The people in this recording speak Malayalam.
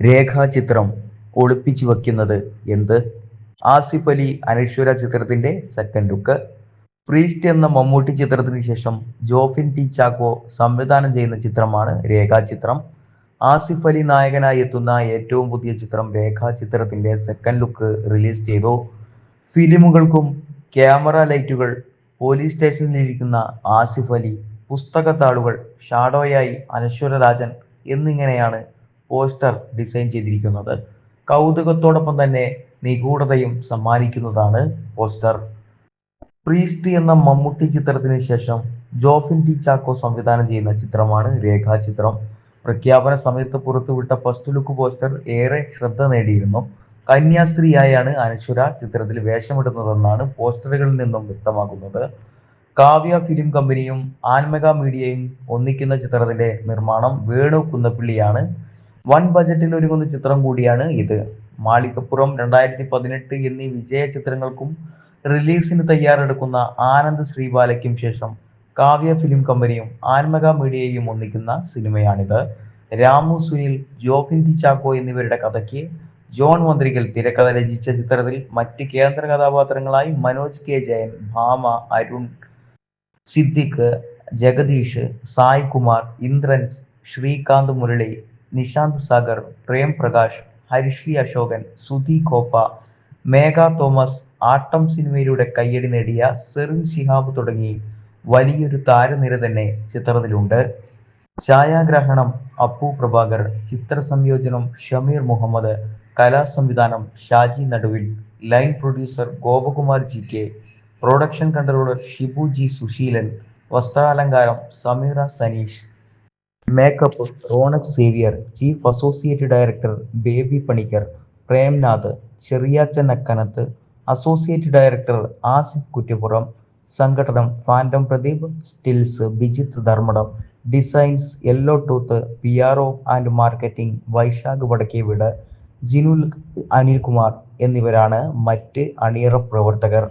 രേഖാചിത്രം ഒളിപ്പിച്ചു വയ്ക്കുന്നത് എന്ത്? ആസിഫ് അലി അനശ്വര ചിത്രത്തിന്റെ സെക്കൻഡ് ലുക്ക് പ്രീസ്റ്റ് എന്ന മമ്മൂട്ടി ചിത്രത്തിന് ശേഷം ജോഫിൻ ടി ചാക്കോ സംവിധാനം ചെയ്യുന്ന ചിത്രമാണ് രേഖാചിത്രം. ആസിഫ് അലി നായകനായി എത്തുന്ന ഏറ്റവും പുതിയ ചിത്രം രേഖാചിത്രത്തിന്റെ സെക്കൻഡ് ലുക്ക് റിലീസ് ചെയ്തു. ഫിലിമുകൾക്കും ക്യാമറ ലൈറ്റുകൾ പോലീസ് സ്റ്റേഷനിലിരിക്കുന്ന ആസിഫ് അലി പുസ്തകത്താളുകൾ ഷാഡോയായി അനശ്വര രാജൻ എന്നിങ്ങനെയാണ് പോസ്റ്റർ ഡിസൈൻ ചെയ്തിരിക്കുന്നത്. കൗതുകത്തോടൊപ്പം തന്നെ നിഗൂഢതയും സമ്മാനിക്കുന്നതാണ് പോസ്റ്റർ. പ്രീസ്റ്റ് എന്ന മമ്മൂട്ടി ചിത്രത്തിന് ശേഷം ജോഫിൻ ടി ചാക്കോ സംവിധാനം ചെയ്യുന്ന ചിത്രമാണ് രേഖാചിത്രം. പ്രഖ്യാപന സമയത്ത് പുറത്തുവിട്ട ഫസ്റ്റ് ലുക്ക് പോസ്റ്റർ ഏറെ ശ്രദ്ധ നേടിയിരുന്നു. കന്യാസ്ത്രീയായാണ് അനശ്വര ചിത്രത്തിൽ വേഷമിടുന്നതെന്നാണ് പോസ്റ്ററുകളിൽ നിന്നും വ്യക്തമാകുന്നത്. കാവ്യ ഫിലിം കമ്പനിയും ആൻമക മീഡിയയും ഒന്നിക്കുന്ന ചിത്രത്തിന്റെ നിർമ്മാണം വേണു കുന്നപ്പിള്ളിയാണ് വൻ ബജറ്റിൽ ഒരുങ്ങുന്ന ചിത്രം കൂടിയാണ് ഇത്. മാളികപ്പുറം രണ്ടായിരത്തി പതിനെട്ട് എന്നീ വിജയ ചിത്രങ്ങൾക്കും റിലീസിന് തയ്യാറെടുക്കുന്ന ആനന്ദ് ശ്രീബാലയ്ക്കും ശേഷം കാവ്യ ഫിലിം കമ്പനിയും ആൻമക മീഡിയയും ഒന്നിക്കുന്ന സിനിമയാണിത്. രാമു സുനിൽ ജോഫിൻ ടി ചാക്കോ എന്നിവരുടെ കഥയ്ക്ക് ജോൺ മന്ത്രികൾ തിരക്കഥ രചിച്ച ചിത്രത്തിൽ മറ്റ് കേന്ദ്ര കഥാപാത്രങ്ങളായി മനോജ് കെ. ജയൻ ഭാമ അരുൺ സിദ്ദിഖ് ജഗദീഷ് സായ് കുമാർ ഇന്ദ്രൻസ് ശ്രീകാന്ത് മുരളി നിശാന്ത് സാഗർ പ്രേം പ്രകാശ് ഹരിശ്രീ അശോകൻ സുധി കോപ്പ മേഘ തോമസ് ആട്ടം സിനിമയിലൂടെ കയ്യടി നേടിയ സെറിൻ ശിഹാബ് തുടങ്ങി വലിയൊരു താരനിര തന്നെ ചിത്രത്തിലുണ്ട്. ഛായാഗ്രഹണം അപ്പു പ്രഭാകർ ചിത്ര സംയോജനം ഷമീർ മുഹമ്മദ് കലാ സംവിധാനം Shaji Naduvil line producer Gopakumar G K production controller Shibu G Susheelan വസ്ത്രാലങ്കാരം Sameera Saneesh makeup Ronex Xavier chief associate director Baby Panicker Premnath Cheriachan Akkanath associate director Asif Kuttippuram സംഘടനം Phantom Pradeep stills Bijith Dharmadam designs Yellow Tooth P R O and marketing Vaishakh Vadakke Veedu Jinul Anilkumar എന്നിവരാണ് മറ്റ് അണിയറ പ്രവർത്തകർ.